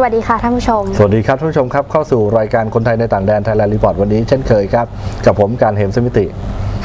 สวัสดีค่ะท่านผู้ชม สวัสดีครับท่านผู้ชมครับเข้าสู่รายการคนไทยในต่างแดนไทยแลนด์รีพอร์ตวันนี้เช่นเคยครับ กับผมการเหมสมิติ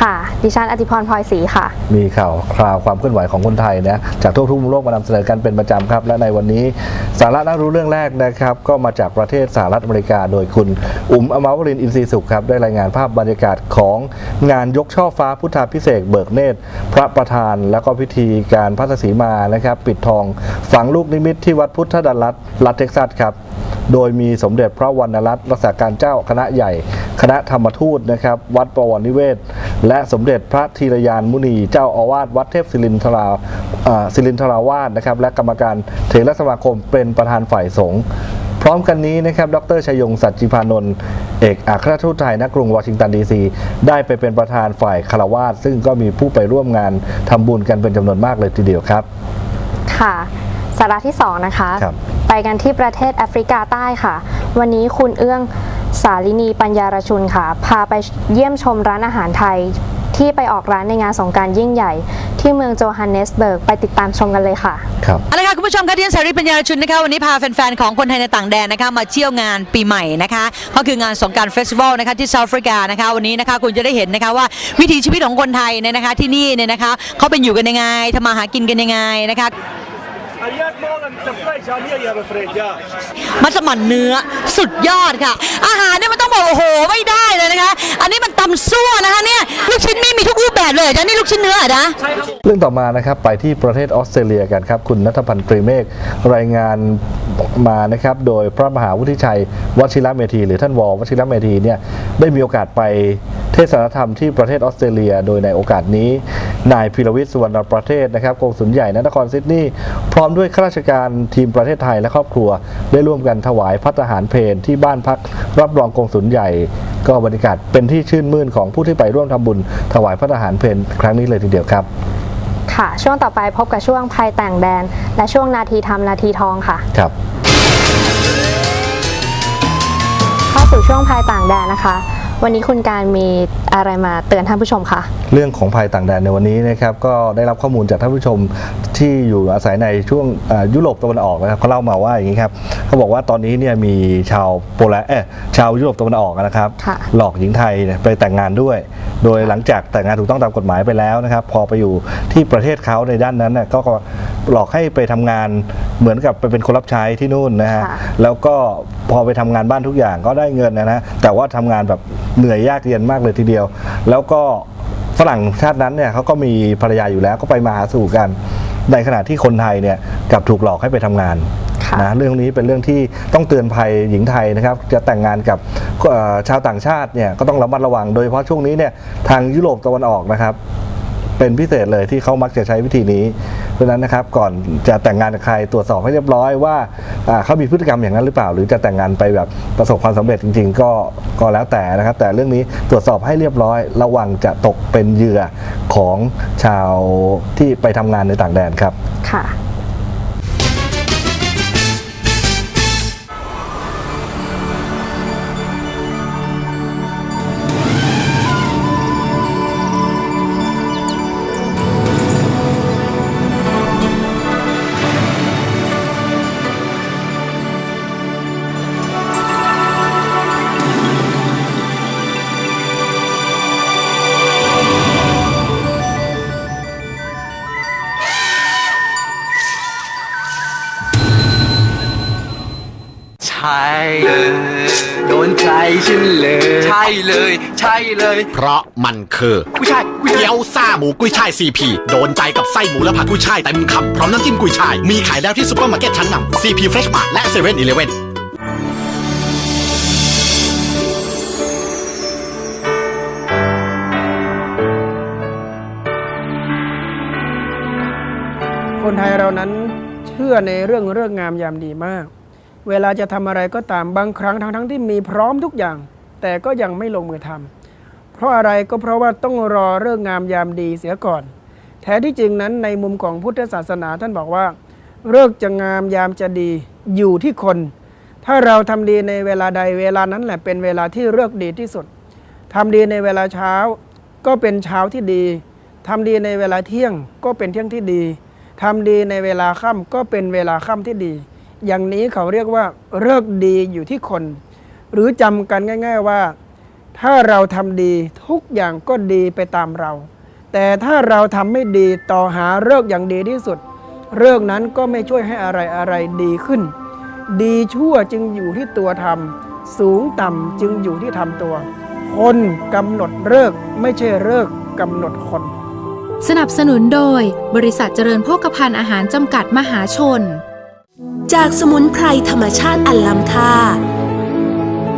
ค่ะ ดิฉันอธิพรพลอยศรีค่ะ มีข่าวคราวความเคลื่อนไหวของคนไทยนะจากทั่วทุกมุมโลกมานำเสนอกันเป็นประจำครับ และในวันนี้ สาระน่ารู้เรื่องแรกนะครับ ก็มาจากประเทศสหรัฐอเมริกา โดยคุณ อุ๋มอมาวรินอินทรีสุขครับ ได้รายงานภาพบรรยากาศของงานยกช่อฟ้าพุทธาพิเศษเบิกเนตร พระประธาน แล้วก็พิธีการพัทสีมานะครับ ปิดทองฝังลูกนิมิตที่วัดพุทธดัลลัตรัฐเท็กซัสครับโดยมีสมเด็จพระวรรณรัตน์รักษาการเจ้าคณะใหญ่ คณะธรรมทูตนะครับ วัดประวรนิเวศ และสมเด็จพระธีรยานมุนี เจ้าอาวาสวัดเทพศิรินทราอ่าศิรินทราวาสนะครับ และกรรมการเถรสมาคมเป็นประธานฝ่ายสงฆ์พร้อมกันนี้นะครับ ดรชยงสัจจิพานนท์ เอกอัครราชทูตไทยณกรุงวอชิงตันดีซี ได้ไปเป็นประธานฝ่ายคารวาสซึ่งก็มีผู้ไปร่วมงานทำบุญกันเป็นจำนวนมากเลยทีเดียวครับ ค่ะสาระที่ 2 นะคะครับไปกันที่ประเทศแอฟริกาใต้ค่ะ วันนี้คุณเอื้อง สาลินีปัญญารชุนค่ะ พาไปเยี่ยมชมร้านอาหารไทย ที่ไปออกร้านในงานสงกรารยิ่งใหญ่ ที่เมืองโจฮันเนสเบิร์ก ไปติดตามชมกันเลยค่ะ ครับเอาละค่ะคุณผู้ชมคะที่ฉันสาริปัญญาชุนนะคะวันนี้พาแฟนๆ ของคนไทยในต่างแดนนะคะมาเที่ยวงานปีใหม่นะคะก็คืองานสงกรารเฟสติวัลนะคะที่เซาท์แอฟริกานะคะวันนี้นะคะคุณจะได้เห็นนะคะว่าวิถีชีวิตของคนไทยเนี่ยนะคะที่นี่เนี่ยนะคะเขาเป็นอยู่กันยังไงทำมาหากินกันยังไงนะคะ Ayer Molan the place on here, I'm afraid, yeah. มัสมั่นเนื้อสุดยอดค่ะ อาหารเนี่ยมันต้อง บอกโอ้โหไม่ได้เลยนะคะ อันนี้มันตำซั่วนะคะเนี่ยลูกชิ้นนี่มีทุกรูปแบบเลยจ้ะนี่ลูกชิ้นเนื้อเหรอนะเรื่องต่อมานะครับไปที่ประเทศออสเตรเลียกันครับคุณนัทพันธ์ปรีเมฆรายงานมานะครับโดยพระมหาวุฒิชัยวชิระเมธี หรือท่านววชิระเมธีเนี่ยได้มีโอกาสไปเทศนธรรมที่ประเทศออสเตรเลีย โดยในโอกาสนี้ นายพิรวิทย์สุวรรณประเทศนะครับกงสุลใหญ่ณนครซิดนีย์พร้อมด้วยข้าราชการทีมประเทศไทยและครอบครัว ได้ร่วมกันถวายพัตตาหารเพลที่บ้านพักรับรองกงสุลใหญ่ ก็บรรยากาศเป็นที่ชื่นมื่นของผู้ที่ไปร่วมทำบุญถวายพัตตาหารเพลครั้งนี้เลยทีเดียวครับ ค่ะ ช่วงต่อไปพบกับช่วงภัยแต่างแดน และช่วงนาทีทำนาทีทองค่ะ ครับเข้าสู่ช่วงภัยต่างแดนนะคะ วันนี้คุณการมีอะไรมาเตือนท่านผู้ชมคะเรื่องของภัยต่างแดนในวันนี้นะครับก็ได้รับข้อมูลจากท่านผู้ชมที่อยู่อาศัยในช่วงเอ่อยุโรปตะวันออกนะครับเขาเล่ามาว่าอย่างนี้ครับเขาบอกว่าตอนนี้เนี่ยมีชาวโปแลนด์เออชาวยุโรปตะวันออกนะครับค่ะหลอกหญิงไทยเนี่ยไปแต่งงานด้วย โดยหลังจากแต่งงานถูกต้องตามกฎหมายไปแล้วนะครับ พอไปอยู่ที่ประเทศเขาในด้านนั้นน่ะก็ก็หลอกให้ไปทำงานเหมือนกับไปเป็นคนรับใช้ที่นู่นนะฮะค่ะแล้วก็พอไปทำงานบ้านทุกอย่างก็ได้เงินนะนะแต่ว่าทำงานแบบเหนื่อยยากเย็นมากเลยทีเดียว แล้วก็ฝรั่งชาตินั้นเนี่ยเขาก็มีภรรยาอยู่แล้วก็ไปมาหาสู่กัน ในขณะที่คนไทยเนี่ยกลับถูกหลอกให้ไปทำงานค่ะนะเรื่องนี้เป็นเรื่องที่ต้องเตือนภัยหญิงไทยนะครับ จะแต่งงานกับเอ่อชาวต่างชาติเนี่ยก็ต้องระมัดระวัง โดยเฉพาะช่วงนี้เนี่ยทางยุโรปตะวันออกนะครับ เป็นพิเศษเลยที่เขามักจะใช้วิธีนี้ เพราะฉะนั้นนะครับก่อนจะแต่งงานกับใครตรวจสอบให้เรียบร้อยว่าอ่าเขามีพฤติกรรมอย่างนั้นหรือเปล่า หรือจะแต่งงานไปแบบประสบความสำเร็จจริง ๆ ก็ก็แล้วแต่นะครับ แต่เรื่องนี้ตรวจสอบให้เรียบร้อย ระวังจะตกเป็นเหยื่อของชาวที่ไปทำงานในต่างแดนครับค่ะ ใช่เลย เพราะมันคือกุ้ยช่ายกุ้ยช่ายเกี๊ยวซ่าหมูกุ้ยช่ายซีพีโดนใจกับไส้หมูและผักกุ้ยช่ายเต็มคำพร้อมน้ำจิ้มกุ้ยช่าย มีขายแล้วที่ซุปเปอร์มาร์เก็ตชั้นนำซีพีเฟรชมาร์และเซเว่นอีเลเว่นคนไทยเรานั้นเชื่อในเรื่องเรื่องงามยามดีมาก เวลาจะทำอะไรก็ตามบางครั้งทั้งทั้งๆที่มีพร้อมทุกอย่าง แต่ก็ยังไม่ลงมือทำเพราะอะไรก็เพราะว่าต้องรอเรื่องงามยามดีเสียก่อน แท้ที่จริงนั้นในมุมของพุทธศาสนาท่านบอกว่าเลิกจะงามยามจะดีอยู่ที่คน ถ้าเราทำดีในเวลาใดเวลานั้นแหละเป็นเวลาที่เลิกดีที่สุดทำดีในเวลาเช้า ก็เป็นเช้าที่ดีทำดีในเวลาเที่ยงก็เป็นเที่ยงที่ดีทำดีในเวลาค่ำก็เป็นเวลาค่ำที่ดี อย่างนี้เขาเรียกว่าเลิกดีอยู่ที่คน หรือจำกันง่าย ๆว่า ถ้าเราทำดีทุกอย่างก็ดีไปตามเรา แต่ถ้าเราทำไม่ดีต่อหาเลิกษ์อย่างดีที่สุดเลิกษ์นั้นก็ไม่ช่วยให้อะไรอะไรดีขึ้น ดีชั่วจึงอยู่ที่ตัวทำสูงต่ำจึงอยู่ที่ทำตัว คนกำหนดเลิกษ์ไม่ใช่เลิกษ์กำหนดคน สนับสนุนโดย บริษัทเจริญโภคภัณฑ์อาหารจำกัดมหาชน จากสมุนไพรธรรมชาติอันล้ำค่า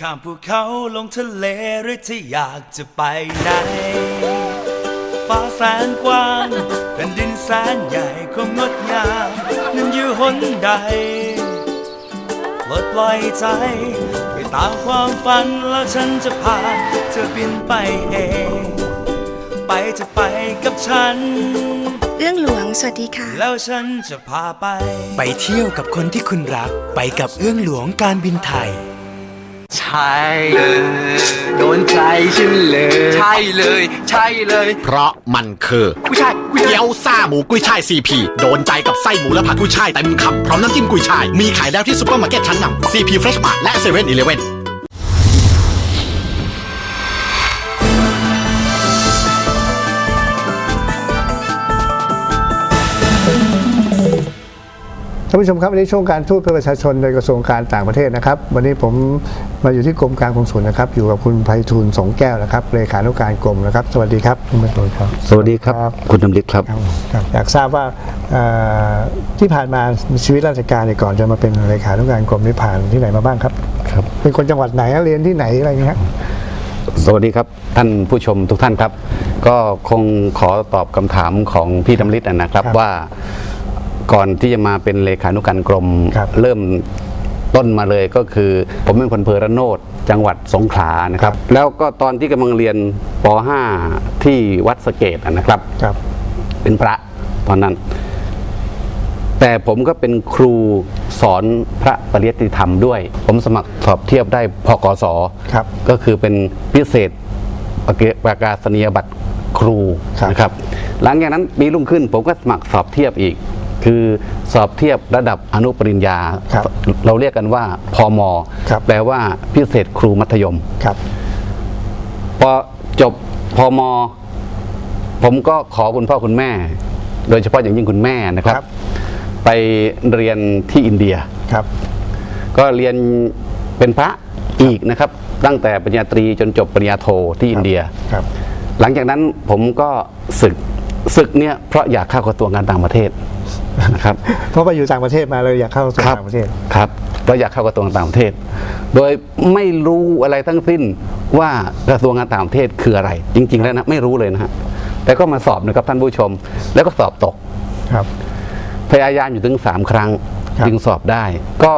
ข้ามภูเขาลงทะเลหรือที่อยากจะไปไหน ฟ้าแสนกว้างแผ่นดินแสนใหญ่ความงดงามนั้นอยู่หนใดปลดปล่อยใจ ไปตามความฝันแล้วฉันจะพาเธอบินไปเอง ไปจะไปกับฉันเอื้องหลวง สวัสดีค่ะ แล้วฉันจะพาไป ไปเที่ยวกับคนที่คุณรัก ไปกับเอื้องหลวงการบินไทย ใช่เลยโดนใจฉันเลย ใช่เลย ใช่เลย เพราะมันคือกุยช่ายเกี๊ยวซ่าหมูกุยช่ายซีพีโดนใจกับไส้หมูและผักกุยช่ายเต็มคำพร้อมน้ำจิ้มกุยช่าย มีขายแล้วที่ซุปเปอร์มาร์เก็ตชั้นนำซีพีเฟรชมาร์และเซเว่นอีเลฟเว่นท่านผู้ชมครับวันนี้ช่วงการทูตเพื่อประชาชนโดยกระทรวงการต่างประเทศนะครับ วันนี้ผม มาอยู่ที่กรมการกงสุลนะครับ อยู่กับคุณไพฑูรย์สงแก้วนะครับเลขานุการกรมนะครับ สวัสดีครับคุณไพฑูรย์ครับ สวัสดีครับ คุณดำริศครับครับครับ อยากทราบว่าเอ่อที่ผ่านมาชีวิตราชการเนี่ยก่อนจะมาเป็นเลขานุการกรมนี่ผ่านที่ไหนมาบ้างครับครับ เป็นคนจังหวัดไหนเรียนที่ไหนอะไรอย่างเงี้ยสวัสดีครับท่านผู้ชมทุกท่านครับ ก็คงขอตอบคำถามของพี่ดำริศนะครับครับว่าก่อนที่จะมาเป็นเลขานุการกรมครับเริ่ม ต้นมาเลยก็คือ ผมเป็นคนเพอระโนดจังหวัดสงขลานะครับ แล้วก็ตอนที่กำลังเรียนป .5 ที่วัดสะเกตนะครับครับ เป็นพระตอนนั้น แต่ผมก็เป็นครูสอนพระปริยติธรรมด้วย ผมสมัครสอบเทียบได้พกสครับ ก็คือเป็นพิเศษประกาศนียบัตรครูครับนะครับ หลังจากนั้นปีรุ่งขึ้นผมก็สมัครสอบเทียบอีก คือสอบเทียบระดับอนุปริญญา ครับเราเรียกกันว่าพมครับ แปลว่าพิเศษครูมัธยม ครับ พอจบพมผมก็ขอคุณพ่อคุณแม่ โดยเฉพาะอย่างยิ่งคุณแม่นะครับ ครับ ไปเรียนที่อินเดีย ครับ ก็เรียนเป็นพระอีกนะครับ ตั้งแต่ปริญญาตรีจนจบปริญญาโทที่อินเดีย ครับ หลังจากนั้นผมก็ศึกศึกเนี่ยเพราะอยากเข้ากระทรวงการต่างประเทศนะ ครับเพราะไปอยู่ต่างประเทศมาเลยอยากเข้าสู่ต่างประเทศครับเราอยากเข้ากระทรวงการต่างประเทศ โดยไม่รู้อะไรทั้งสิ้นว่ากระทรวงการต่างประเทศคืออะไร จริง ๆ แล้วนะไม่รู้เลยนะฮะแต่ก็มาสอบนะครับท่านผู้ชม แล้วก็สอบตกครับ พยายามอยู่ถึง3ครั้งครับจึงสอบได้ ก็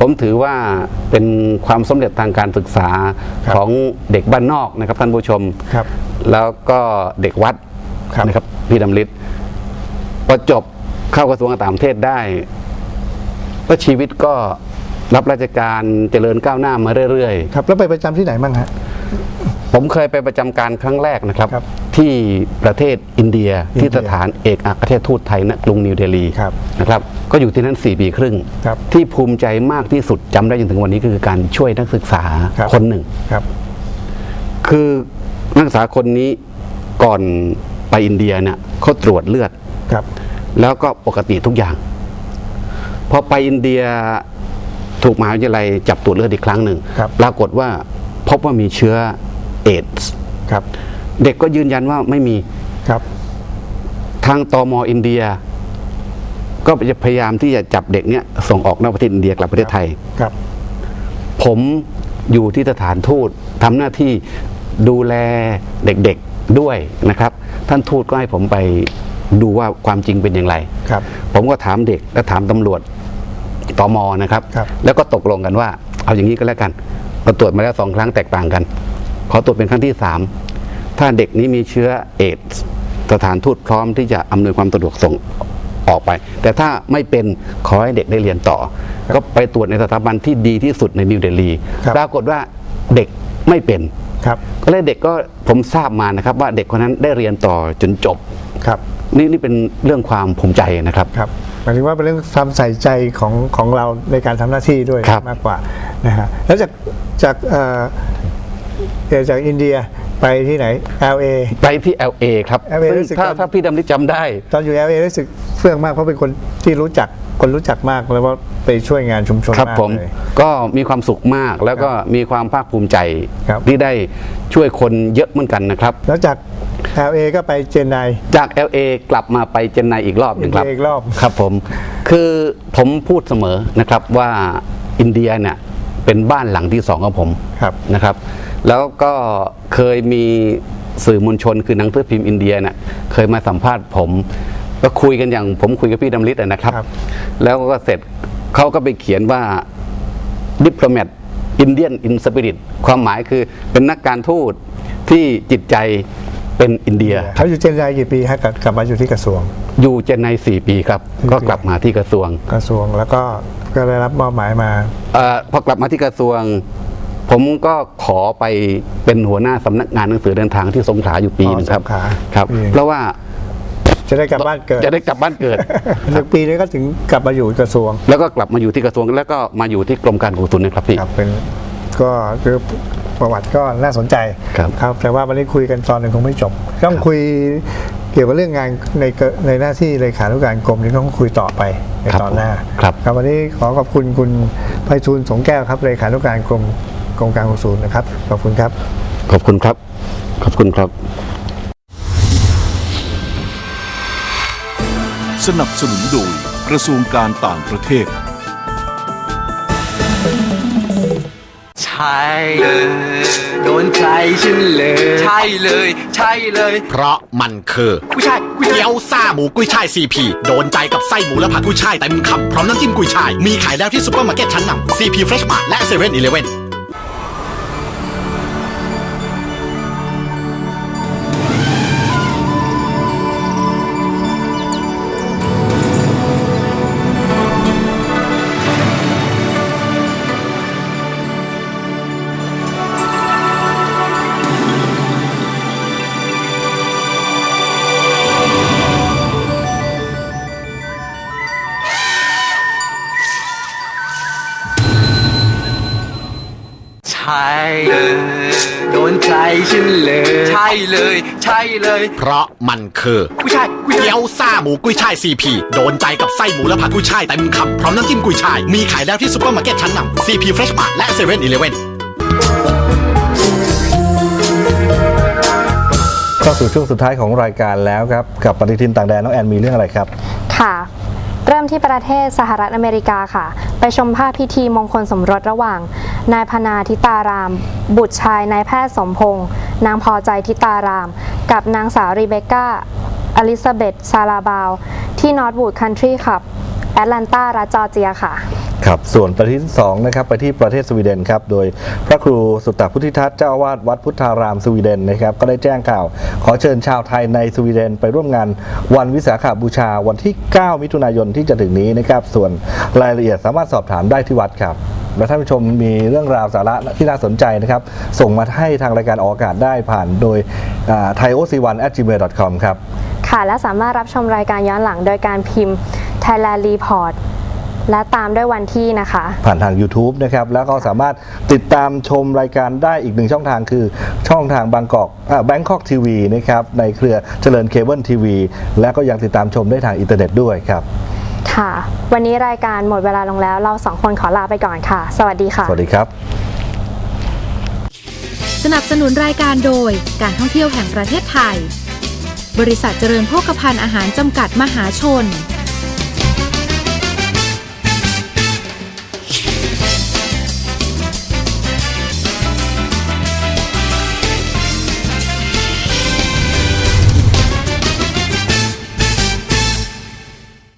ผมถือว่าเป็นความสำเร็จทางการศึกษาครับของเด็กบ้านนอกนะครับท่านผู้ชมครับ แล้วก็เด็กวัดครับนะครับพี่ดำริศพอจบ เข้ากระทรวงการต่างประเทศได้ก็ชีวิตก็รับราชการเจริญก้าวหน้ามาเรื่อยครับ แล้วไปประจำที่ไหนบ้างฮะๆผมเคยไปประจำการครั้งแรกนะครับครับที่ประเทศอินเดียอินเดียที่สถานเอกอัครราชทูตไทยณกรุงนิวเดลีครับนะครับ ก็อยู่ที่นั่น 4 ปีครึ่งครับที่ภูมิใจมากที่สุดจำได้จนถึงวันนี้คือการช่วยนักศึกษาครับคนหนึ่งครับคือนักศึกษาคนนี้ก่อนไปอินเดียเนี่ยเขาตรวจเลือดครับ แล้วก็ปกติทุกอย่าง พอไปอินเดียถูกมหาวิทยาลัยจับตรวจเลือดอีกครั้งหนึ่งครับปรากฏว่าพบว่ามีเชื้อเอดส์ครับเด็กก็ยืนยันว่าไม่มีครับ ทางตมอินเดีย ก็จะพยายามที่จะจับเด็กเนี้ยส่งออกนอกประเทศอินเดียกลับประเทศไทยครับ ผมอยู่ที่สถานทูตทำหน้าที่ดูแลเด็กๆด้วยนะครับ ท่านทูตก็ให้ผมไป ดูว่าความจริงเป็นอย่างไรครับ ผมก็ถามเด็กและถามตำรวจตมนะครับ ครับ แล้วก็ตกลงกันว่า เอาอย่างนี้ก็แล้วกันก็ตรวจมาแล้วสองครั้งแตกต่างกัน ขอตรวจเป็นครั้งที่สามถ้าเด็กนี้มีเชื้อเอดส์สถานทูตพร้อมที่จะอำนวยความสะดวกส่งออกไป แต่ถ้าไม่เป็นขอให้เด็กได้เรียนต่อ ก็ไปตรวจในสถาบันที่ดีที่สุดในนิวเดลีครับ ปรากฏว่าเด็กไม่เป็น ครับ ก็เลยเด็กก็ผมทราบมานะครับว่าเด็กคนนั้นได้เรียนต่อจนจบ ครับ นี่นี่เป็นเรื่องความภูมิใจนะครับ ครับหมายถึงว่าเป็นเรื่องความใส่ใจของของเราในการทำหน้าที่ด้วยครับมากกว่านะฮะแล้วจากจากเอ่อเอ่อจากอินเดียไปที่ไหน LA ไปที่ LA ครับ LA ซึ่งรู้สึกถ้าว่าถ้าพี่ดำริจำได้ ตอนอยู่ LA รู้สึกเฟื่องมากเพราะเป็นคนที่รู้จักคนรู้จักมากแล้วว่าไปช่วยงานชุมชนครับมากผมเลยก็มีความสุขมากแล้วก็มีความภาคภูมิใจครับที่ได้ช่วยคนเยอะเหมือนกันนะครับ แล้วจาก LA ก็ไปเจนไนจาก LA กลับมาไปเจนไนอีกรอบหนึ่งครับอินเดียอีกรอบครับผมคือผมพูดเสมอนะครับว่าอินเดียเนี่ยเป็นบ้านหลังที่สองของผมครับนะครับ แล้วก็เคยมีสื่อมวลชนคือหนังสือพิมพ์อินเดียเนี่ยเคยมาสัมภาษณ์ผม ก็คุยกันอย่างผมคุยกับพี่ดำริศอะนะครับครับ แล้วก็เสร็จเขาก็ไปเขียนว่า diplomat Indian in spirit ความหมายคือเป็นนักการทูตที่จิตใจ เป็นอินเดียเขาอยู่เจนไนกี่ปีฮะกลับกลับมาอยู่ที่กระทรวง อยู่เจนใน4ปีครับ ก็กลับมาที่กระทรวง กระทรวงแล้วก็ก็ได้รับมอบหมายมาเออพอกลับมาที่กระทรวง ผมก็ขอไปเป็นหัวหน้าสำนักงานหนังสือเดินทางที่สงขลาอยู่ปีหนึงครับอ๋อสงขลาครับปีหนึ่งเพราะว่าจะได้กลับบ้านเกิด จะได้กลับบ้านเกิดสักปีนี้ก็ถึงกลับมาอยู่กระทรวง แล้วก็กลับมาอยู่ที่กระทรวงแล้วก็มาอยู่ที่กรมการกงสุลนะครับพี่ครับเป็นก็คือ ประวัติก็น่าสนใจครับครับแต่ว่าวันนี้คุยกันตอนหนึ่งคงไม่จบ ต้องคุยเกี่ยวกับเรื่องงานในเกในหน้าที่เลขานุการกรมนี่ต้องคุยต่อไปในครับตอนหน้าครับครับวันนี้ขอขอบคุณคุณไพฑูรย์สงแก้วครับเลขานุการกรมกรมการกงสุลนะครับขอบคุณครับ ขอบคุณครับ ขอบคุณครับ สนับสนุนโดยกระทรวงการต่างประเทศ ช่เลยโดนใจฉันเลย ใช่เลย ใช่เลย เพราะมันคือกุ้ยช่ายเกี๊ยวซ่าหมูกุ้ยช่ายซีพีโดนใจกับไส้หมูและผักกุ้ยช่ายเต็มคำพร้อมน้ำจิ้มกุ้ยช่าย มีขายแล้วที่ซุปเปอร์มาร์เก็ตชั้นนำซีพีเฟรชมาร์และเซเว่นอีเลเว่น ใช่เลยโดนใจฉันเลย ใช่เลย ใช่เลยเพราะมันคือกุ้ยช่ายเกี๊ยวซ่าหมูกุ้ยช่ายซีพีโดนใจกับไส้หมูและผักกุ้ยช่ายเต็มคำพร้อมน้ำจิ้มกุ้ยช่าย มีขายแล้วที่ซุปเปอร์มาร์เก็ตชั้นนำซีพีเฟรชมาร์และเซเว่นอีเลเว่นเข้าสู่ช่วงสุดท้ายของรายการแล้วครับ กับปฏิทินต่างแดนน้องแอนมีเรื่องอะไรครับ ค่ะ เริ่มที่ประเทศสหรัฐอเมริกาค่ะ ไปชมภาพพิธีมงคลสมรสระหว่าง นายพนาทิตาราม บุตรชายนายแพทย์สมพงษ์นางพอใจทิตาราม กับนางสาวรีเบคก้า อลิซาเบธซาลาบาว ที่นอร์ทวูดคันทรีคลับ แอตแลนตารัฐจอร์เจียค่ะครับส่วนประเทศที่สองนะครับไปที่ประเทศสวีเดนครับโดยพระครูสุตตพุทธิทัตเจ้าอาวาสวัดพุทธารามสวีเดนนะครับก็ได้แจ้งข่าว ขอเชิญชาวไทยในสวีเดนไปร่วมงานวันวิสาขบูชาวันที่ 9 มิถุนายนที่จะถึงนี้นะครับส่วนรายละเอียดสามารถสอบถามได้ที่วัดครับ และท่านผู้ชมมีเรื่องราวสาระที่น่าสนใจนะครับ ส่งมาให้ทางรายการออกอากาศได้ผ่านโดยไทยโอซีวัน at gmail com ครับ ค่ะ และสามารถรับชมรายการย้อนหลังโดยการพิมพ์ Thailand Report และตามด้วยวันที่นะคะ ผ่านทาง YouTube นะครับ แล้วก็สามารถติดตามชมรายการได้อีกหนึ่งช่องทางคือช่องทางบางกอกแบงคอกทีวีนะครับ ในเครือเจริญเคเบิลทีวีและก็ยังติดตามชมได้ทางอินเทอร์เน็ตด้วยครับ ค่ะ วันนี้รายการหมดเวลาลงแล้ว เราสองคนขอลาไปก่อนค่ะ สวัสดีค่ะ สวัสดีครับ สนับสนุนรายการโดยการท่องเที่ยวแห่งประเทศไทย บริษัทเจริญโภคภัณฑ์อาหารจำกัดมหาชน